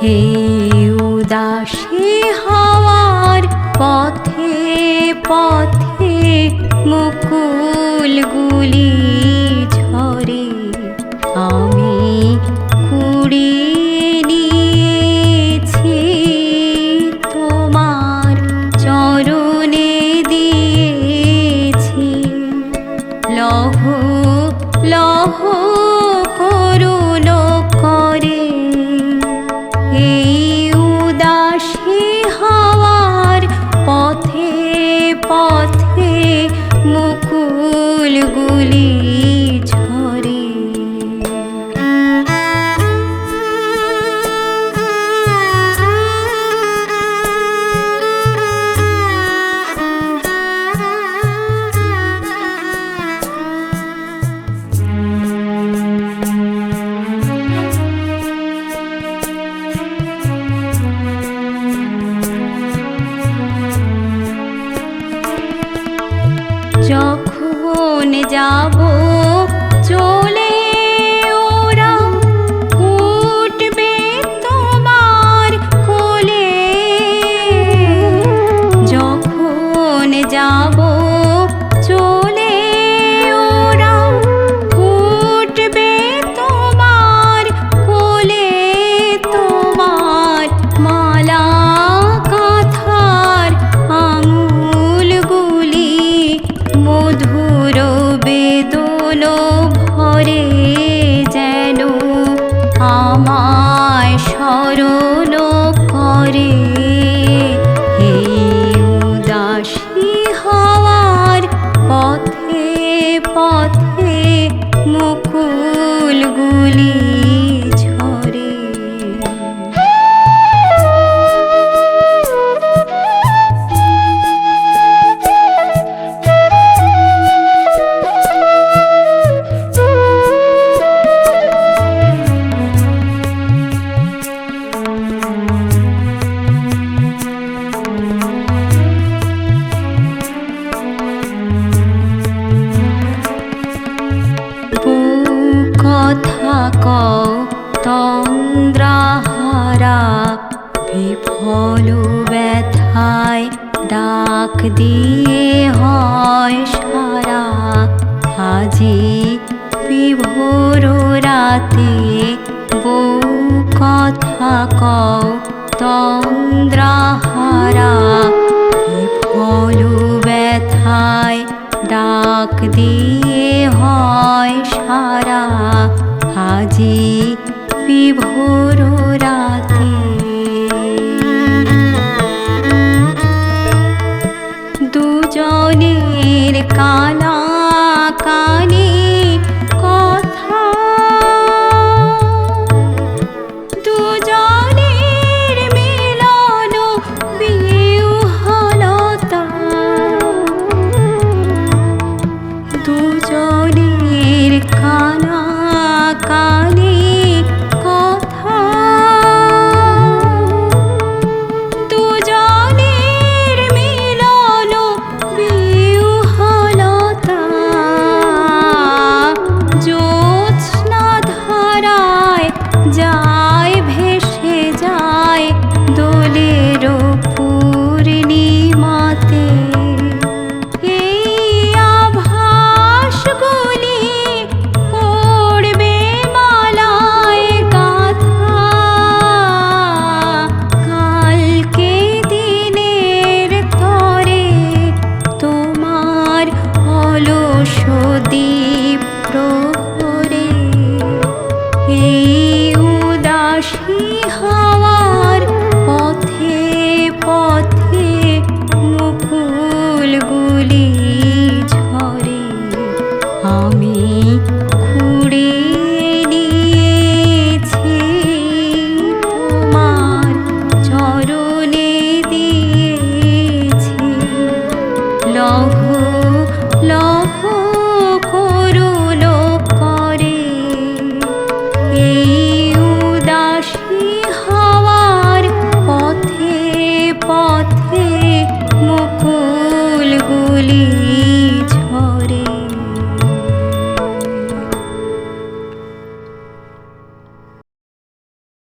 হে উদাসী হওয়ার পথে পথে মুকুলগুলি যাব। বেদন ভরে যেন আমায় স্মরণ আজি বিভোর রাতে বউ কথা কও তন্দ্রাহারা বিফল ব্যথায় ডাক দিয়ে হয় সারা। আজি বিভোর রাতে দুজনের কালা